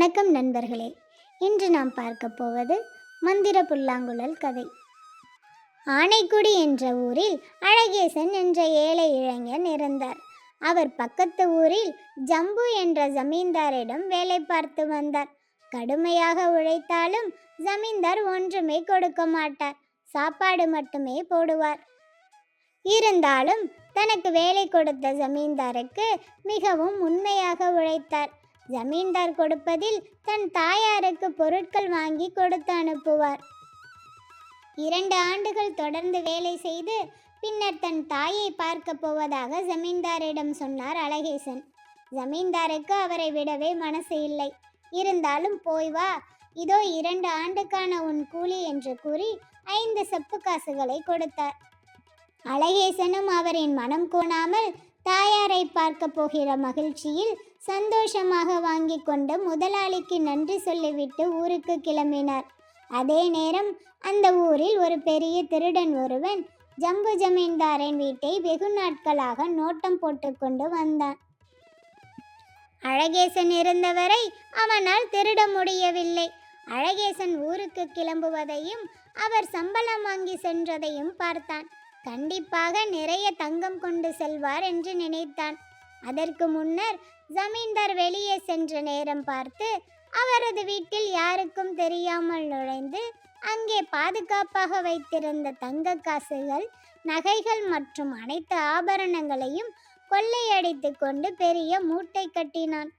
வணக்கம் நண்பர்களே. இன்று நாம் பார்க்க போவது மந்திர புல்லாங்குழல் கதை. ஆனைக்குடி என்ற ஊரில் அழகேசன் என்ற ஏழை இளைஞன் இருந்தார். அவர் பக்கத்து ஊரில் ஜம்பு என்ற ஜமீன்தாரிடம் வேலை பார்த்து வந்தார். கடுமையாக உழைத்தாலும் ஜமீன்தார் ஒன்றுமே கொடுக்க மாட்டார். சாப்பாடு மட்டுமே போடுவார். இருந்தாலும் தனக்கு வேலை கொடுத்த ஜமீன்தாருக்கு மிகவும் உண்மையாக உழைத்தார். ஜமீன்தார் கொடுப்பதில் தன் தாயாருக்கு பொருட்கள் வாங்கி கொடுத்து அனுப்புவார். இரண்டு ஆண்டுகள் தொடர்ந்து வேலை செய்து பின்னர் தன் தாயை பார்க்க போவதாக ஜமீன்தாரிடம் சொன்னார் அழகேசன். ஜமீன்தாருக்கு அவரை விடவே மனசு இல்லை. இருந்தாலும் போய் வா இதோ இரண்டு ஆண்டுக்கான உன் கூலி என்று கூறி ஐந்து செப்பு காசுகளை கொடுத்தார். அழகேசனும் அவரின் மனம் கோணாமல் தாயாரை பார்க்க போகிற மகிழ்ச்சியில் சந்தோஷமாக வாங்கி கொண்டு முதலாளிக்கு நன்றி சொல்லிவிட்டு ஊருக்கு கிளம்பினார். அதே நேரம் அந்த ஊரில் ஒரு பெரிய திருடன் ஒருவன் ஜம்பு ஜமீன்தாரின் வீட்டை வெகு நாட்களாக நோட்டம் போட்டுக்கொண்டு வந்தான். அழகேசன் இருந்தவரை அவனால் திருட முடியவில்லை. அழகேசன் ஊருக்கு கிளம்புவதையும் அவர் சம்பளம் வாங்கி சென்றதையும் பார்த்தான். கண்டிப்பாக நிறைய தங்கம் கொண்டு செல்வார் என்று நினைத்தான். அதற்கு முன்னர் ஜமீன்தார் வெளியே சென்ற நேரம் பார்த்து அவரது வீட்டில் யாருக்கும் தெரியாமல் நுழைந்து அங்கே பாதுகாப்பாக வைத்திருந்த தங்க காசுகள் நகைகள் மற்றும் அனைத்து ஆபரணங்களையும் கொள்ளையடித்து கொண்டு பெரிய மூட்டை கட்டினான்.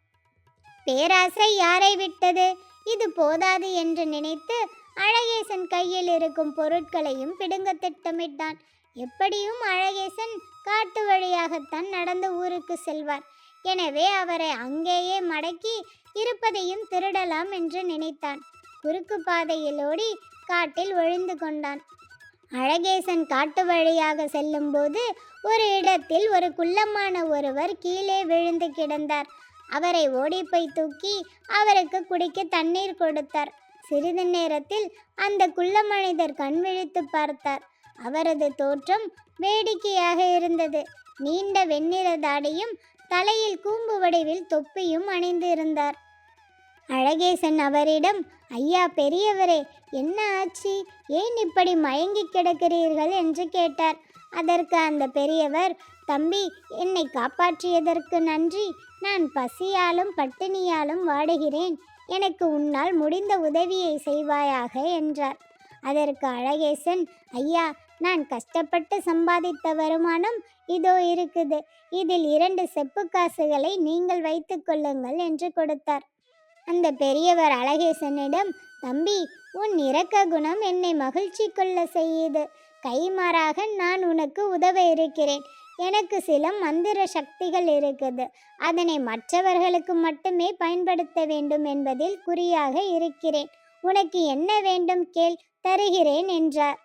பேராசை யாரை விட்டது? இது போதாது என்று நினைத்து அழகேசன் கையில் இருக்கும் பொருட்களையும் பிடுங்க திட்டமிட்டான். எப்படியும் அழகேசன் காட்டு வழியாகத்தான் நடந்து ஊருக்கு செல்வார். எனவே அவரை அங்கேயே மடக்கி இருப்பதையும் திருடலாம் என்று நினைத்தான். குறுக்கு பாதையில் ஓடி காட்டில் ஒழிந்து கொண்டான். அழகேசன் காட்டு வழியாக செல்லும்போது ஒரு இடத்தில் ஒரு குள்ளமான ஒருவர் கீழே விழுந்து கிடந்தார். அவரை ஓடிப்போய் தூக்கி அவருக்கு குடிக்க தண்ணீர் கொடுத்தார். சிறிது நேரத்தில் அந்த குள்ள மனிதர் கண் விழித்து பார்த்தார். அவரது தோற்றம் வேடிக்கையாக இருந்தது. நீண்ட வெண்ணிற தாடியும் தலையில் கூம்பு வடிவில் தொப்பியும் அணிந்திருந்தார். அழகேசன் அவரிடம் ஐயா பெரியவரே என்ன ஆச்சு? ஏன் இப்படி மயங்கி கிடக்கிறீர்கள்? என்று கேட்டார். அதற்கு அந்த பெரியவர் தம்பி என்னை காப்பாற்றியதற்கு நன்றி. நான் பசியாலும் பட்டினியாலும் வாடுகிறேன். எனக்கு உன்னால் முடிந்த உதவியை செய்வாயாக என்றார். அதற்கு அழகேசன் ஐயா நான் கஷ்டப்பட்டு சம்பாதித்த வருமானம் இதோ இருக்குது. இதில் இரண்டு செப்பு காசுகளை நீங்கள் வைத்துக்கொள்ளுங்கள் என்று கொடுத்தார். அந்த பெரியவர் அழகேசனிடம் தம்பி உன் இரக்க குணம் என்னை மகிழ்ச்சி கொள்ள செய்யுது. கைமாறாக நான் உனக்கு உதவ இருக்கிறேன். எனக்கு சில மந்திர சக்திகள் இருக்குது. அதனை மற்றவர்களுக்கு மட்டுமே பயன்படுத்த வேண்டும் என்பதில் குறியாக இருக்கிறேன். உனக்கு என்ன வேண்டும் கேள் தருகிறேன் என்றார்.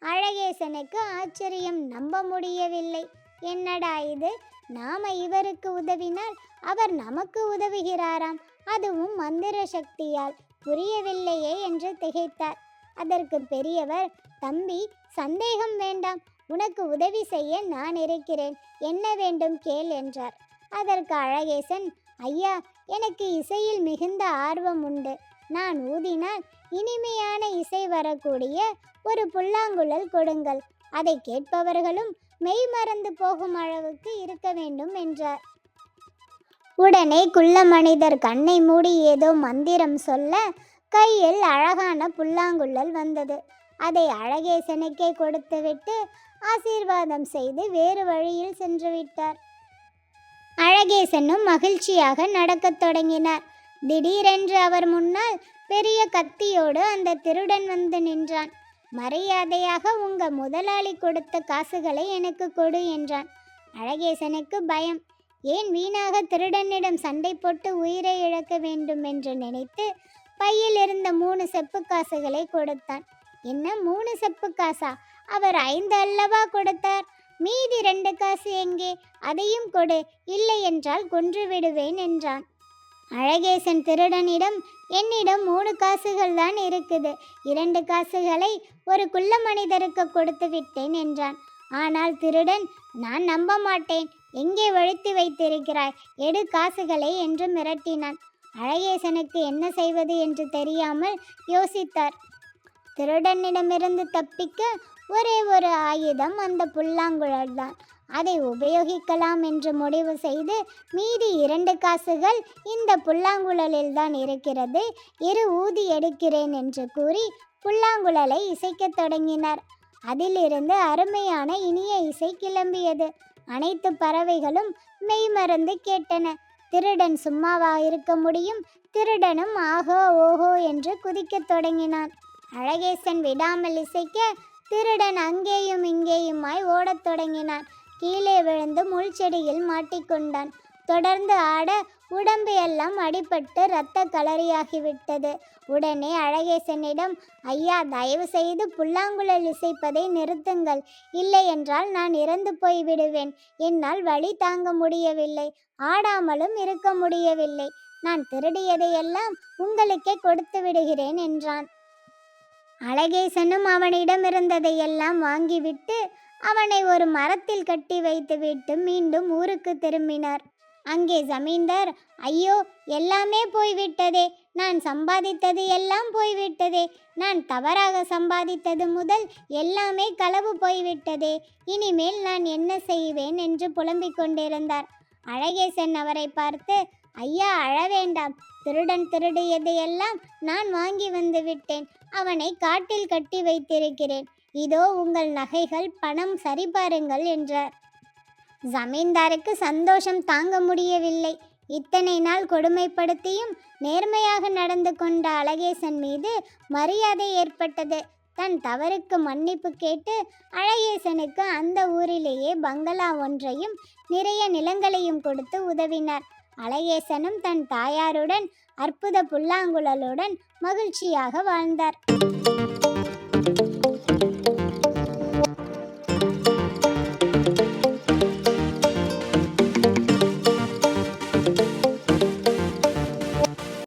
அழகேசனுக்கு ஆச்சரியம் நம்ப முடியவில்லை. என்னடா இது? நாம இவருக்கு உதவினால் அவர் நமக்கு உதவுகிறாராம். அதுவும் மந்திர சக்தியால். புரியவில்லையே என்று திகைத்தார். அதற்கு பெரியவர் தம்பி சந்தேகம் வேண்டாம். உனக்கு உதவி செய்ய நான் இருக்கிறேன். என்ன வேண்டும் கேள் என்றார். அதற்கு அழகேசன் ஐயா எனக்கு இசையில் மிகுந்த ஆர்வம் உண்டு. நான் ஊதினால் இனிமையான இசை வரக்கூடிய ஒரு புல்லாங்குழல் கொடுங்கள். அதை கேட்பவர்களும் மெய் மறந்து போகும் அளவுக்கு இருக்க வேண்டும் என்றார். உடனே குள்ள மனிதர் கண்ணை மூடி ஏதோ மந்திரம் சொல்ல கையில் அழகான புல்லாங்குழல் வந்தது. அதை அழகேசனுக்கே கொடுத்துவிட்டு ஆசீர்வாதம் செய்து வேறு வழியில் சென்று விட்டார். அழகேசனும் மகிழ்ச்சியாக நடக்கத் தொடங்கினார். திடீரென்று அவர் முன்னால் பெரிய கத்தியோடு அந்த திருடன் வந்து நின்றான். மரியாதையாக உங்க முதலாளி கொடுத்த காசுகளை எனக்கு கொடு என்றான். அழகேசனுக்கு பயம். ஏன் வீணாக திருடனிடம் சண்டை போட்டு உயிரை இழக்க வேண்டும் என்று நினைத்து பையில் இருந்த மூணு செப்பு காசுகளை கொடுத்தான். என்ன மூணு செப்பு காசா? அவர் ஐந்து அல்லவா கொடுத்தார்? மீதி ரெண்டு காசு எங்கே? அதையும் கொடு. இல்லை என்றால் கொன்று விடுவேன் என்றான். அழகேசன் திருடனிடம் என்னிடம் மூணு காசுகள் தான் இருக்குது. இரண்டு காசுகளை ஒரு குள்ள மனிதருக்கு கொடுத்து விட்டேன் என்றான். ஆனால் திருடன் நான் நம்ப மாட்டேன். எங்கே ஒழித்து வைத்திருக்கிறாய்? எடு காசுகளை என்று மிரட்டினான். அழகேசனுக்கு என்ன செய்வது என்று தெரியாமல் யோசித்தார். திருடனிடமிருந்து தப்பிக்க ஒரே ஒரு ஆயுதம் அந்த புல்லாங்குழல் தான். அதை உபயோகிக்கலாம் என்று முடிவு செய்து மீதி இரண்டு காசுகள் இந்த புல்லாங்குழலில் தான் இருக்கிறது. இரு ஊதி எடுக்கிறேன் என்று கூறி புல்லாங்குழலை இசைக்கத் தொடங்கினார். அதிலிருந்து அருமையான இனிய இசை கிளம்பியது. அனைத்து பறவைகளும் மெய்மறந்து கேட்டன. திருடன் சும்மாவா இருக்க முடியும்? திருடனும் ஆஹோ ஓஹோ என்று குதிக்கத் தொடங்கினான். அழகேசன் விடாமல் இசைக்க திருடன் அங்கேயும் இங்கேயுமாய் ஓடத் தொடங்கினான். கீழே விழுந்து முள் செடியில் மாட்டிக்கொண்டான் தொடர்ந்து ஆட உடம்பு எல்லாம் அடிபட்டு இரத்த களரியாகிவிட்டது உடனே அழகேசனிடம் ஐயா தயவு செய்து புல்லாங்குழல் இசைப்பதை நிறுத்துங்கள். இல்லை என்றால் நான் இறந்து போய் விடுவேன். என்னால் வழி தாங்க முடியவில்லை. ஆடாமலும் இருக்க முடியவில்லை. நான் திருடியதையெல்லாம் உங்களுக்கே கொடுத்து விடுகிறேன் என்றான். அழகேசனும் அவனிடம் இருந்ததையெல்லாம் வாங்கிவிட்டு அவனை ஒரு மரத்தில் கட்டி வைத்துவிட்டு மீண்டும் ஊருக்கு திரும்பினார். அங்கே ஜமீன்தார் ஐயோ எல்லாமே போய்விட்டதே. நான் சம்பாதித்தது எல்லாம் போய்விட்டதே. நான் தவறாக சம்பாதித்தது முதல் எல்லாமே களவு போய்விட்டதே. இனிமேல் நான் என்ன செய்வேன்? என்று புலம்பிக் கொண்டிருந்தார். அழகேசன் அவரை பார்த்து ஐயா அழ வேண்டாம். திருடன் திருடியதையெல்லாம் நான் வாங்கி வந்து விட்டேன். அவனை காட்டில் கட்டி வைத்திருக்கிறேன். இதோ உங்கள் நகைகள் பணம் சரிபாருங்கள் என்றார். ஜமீன்தாருக்கு சந்தோஷம் தாங்க முடியவில்லை. இத்தனை நாள் கொடுமைப்படுத்தியும் நேர்மையாக நடந்து கொண்ட அழகேசன் மீது மரியாதை ஏற்பட்டது. தன் தவறுக்கு மன்னிப்பு கேட்டு அழகேசனுக்கு அந்த ஊரிலேயே பங்களா ஒன்றையும் நிறைய நிலங்களையும் கொடுத்து உதவினார். அழகேசனும் தன் தாயாருடன் அற்புத புல்லாங்குழலுடன் மகிழ்ச்சியாக வாழ்ந்தார்.